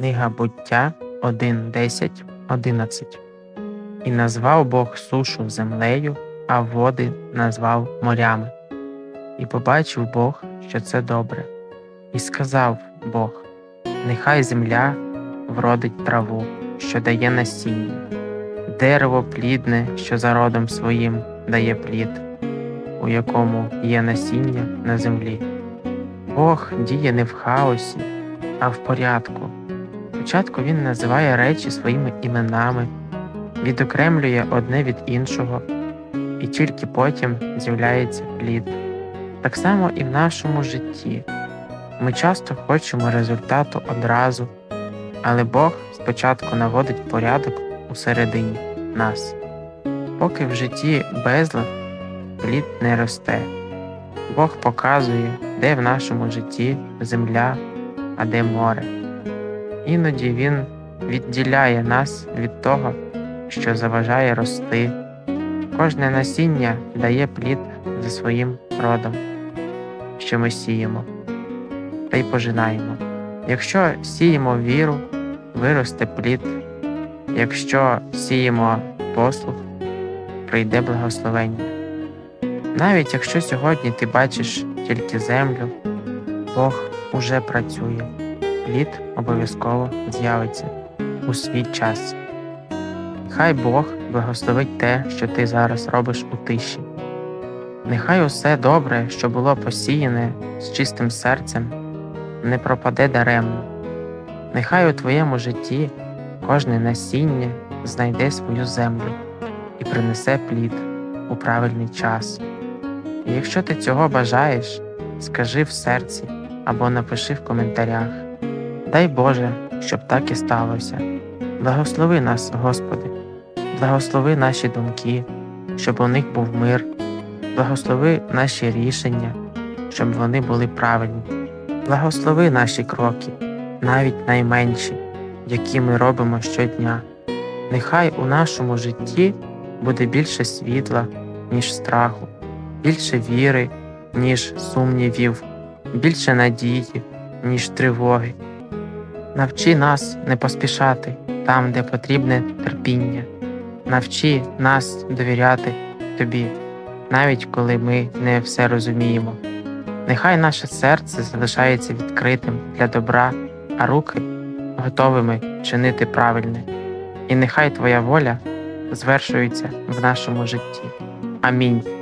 Книга буття 1.10, 11. І назвав Бог сушу землею, а води назвав морями. І побачив Бог, що це добре. І сказав Бог: Нехай земля вродить траву, що дає насіння, дерево плідне, що за родом своїм дає плід, у якому є насіння на землі. Бог діє не в хаосі, а в порядку. Спочатку він називає речі своїми іменами, відокремлює одне від іншого, і тільки потім з'являється плід. Так само і в нашому житті. Ми часто хочемо результату одразу, але Бог спочатку наводить порядок усередині нас. Поки в житті безлад, плід не росте. Бог показує, де в нашому житті земля, а де море. Іноді Він відділяє нас від того, що заважає рости. Кожне насіння дає плід за своїм родом, що ми сіємо, та й пожинаємо. Якщо сіємо віру, виросте плід, якщо сіємо послух, прийде благословення. Навіть якщо сьогодні ти бачиш тільки землю, Бог уже працює, плід обов'язково з'явиться у свій час. Хай Бог благословить те, що ти зараз робиш у тиші. Нехай усе добре, що було посіяне з чистим серцем, не пропаде даремно. Нехай у твоєму житті кожне насіння знайде свою землю і принесе плід у правильний час. І якщо ти цього бажаєш, скажи в серці або напиши в коментарях. Дай Боже, щоб так і сталося. Благослови нас, Господи, благослови наші думки, щоб у них був мир, благослови наші рішення, щоб вони були правильні. Благослови наші кроки, навіть найменші, які ми робимо щодня. Нехай у нашому житті буде більше світла, ніж страху, більше віри, ніж сумнівів, більше надії, ніж тривоги. Навчи нас не поспішати там, де потрібне терпіння. Навчи нас довіряти Тобі, навіть коли ми не все розуміємо. Нехай наше серце залишається відкритим для добра, а руки готовими чинити правильне. І нехай Твоя воля звершується в нашому житті. Амінь.